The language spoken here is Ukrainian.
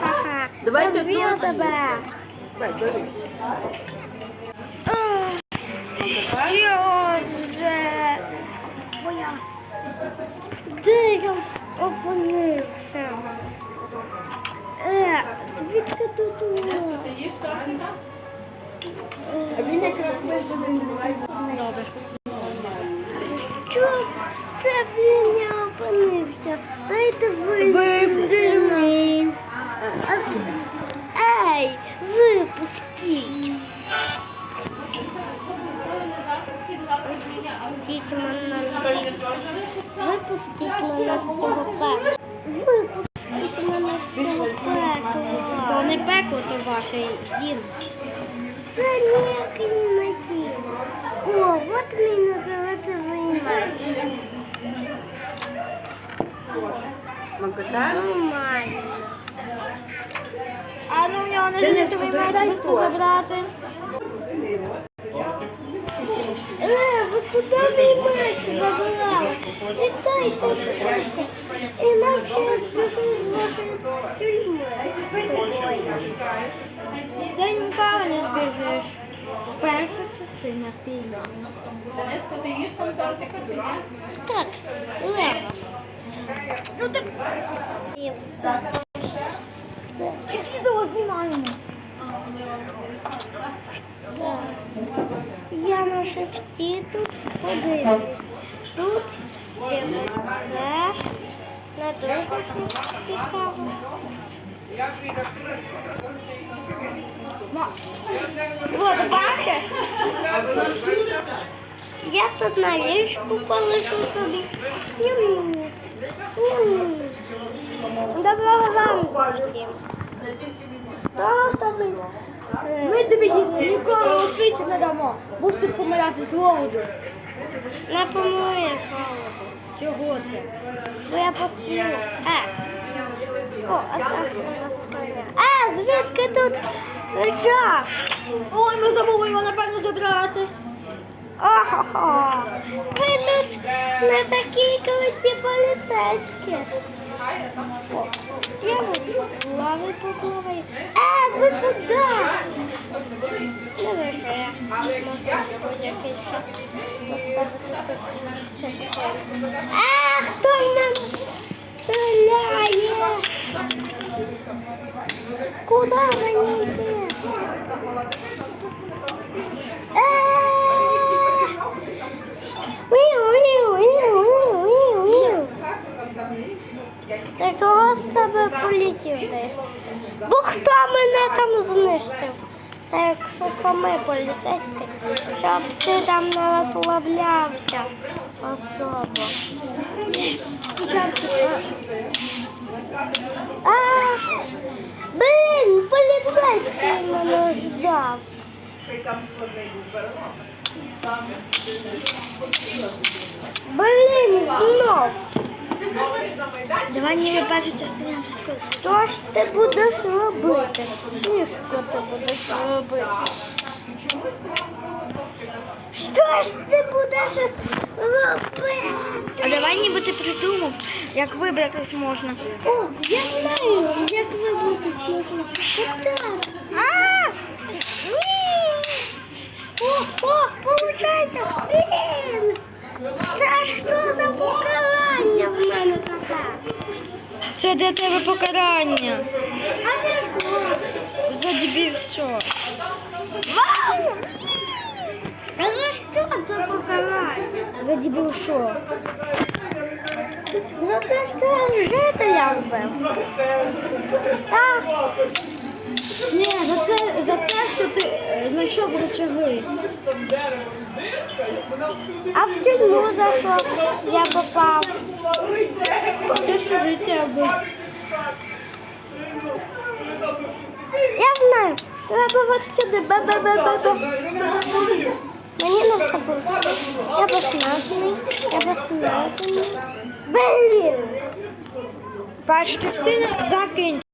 Ха-ха. Давайте Люблю тебе. Бери. Що вже? Твоя. Де я опинився? Е, звідки тут? у мене? А він якраз виживе. Добре. Випустіть мене звідси. Випустіть мене з цього пекла. Випустіть мене з цього То не пекло, то ваше дім. Це ніякий не дім. О, от мій війна. Макота? Нормально. А ну в нього не жити дай меч забрати. Е, мій меч забирали? Віддайте швидко. Інакше я збіжу з вашої тюрми. Ти ніколи не збіжиш. Перша частина фільму. Дениско, ти їш там тортика чи ні? Так, легко. Ну так. Все. Знімаємо. Я на шифті тут подивлюсь. Тут дивиться. На щось цікаво. Вот, бачиш? Я тут на ліжку полишу собі. Доброго ранку всім. Ми тобі їсти ніколи у світі не дамо. Будеш тут помирати з голоду. Не помилує з голоду. Чого це? Бо я посплю. Е. О, а нас. Е, звідки тут жах? Ой, ми забули його, напевно, забрати. Охо-хо. Ви тут не такі круті поліцейські. О, Я лави поплаваю. Е, ви куди? Не я. Можна. Е, хто нам стріляє? Куди ви йдете? Ти чого з себе полетів ти? Бо хто мене там знищив? Це якщо ми поліцейські, щоб ти там не розслаблявся особо. А, блін, поліцейський мене ждав. Блін, знов. Давай ніби перша частина скоро. Що ж ти будеш робити? Швидко ти будеш робити. Що ж ти будеш робити? А давай ніби ти придумав, як вибратись можна. О, я знаю, як вибратись можна. Отак. А! О, о, получається. Блін! Це що за покарання в мене таке? Це для тебе покарання. За дебіль все. Вау! А за що це покарання? За дебіл що? За те, що жителя вбив. Так, Ні, за це за те, що ти е, знайшов рычаги. а в тюрму за що я попав? Це що життя. Я знаю, треба от сюди. Бе-бе-бе-бе-бе. Мені не все було. Я безсмертний, я безсмертний. Блін! Перша частина закінчена.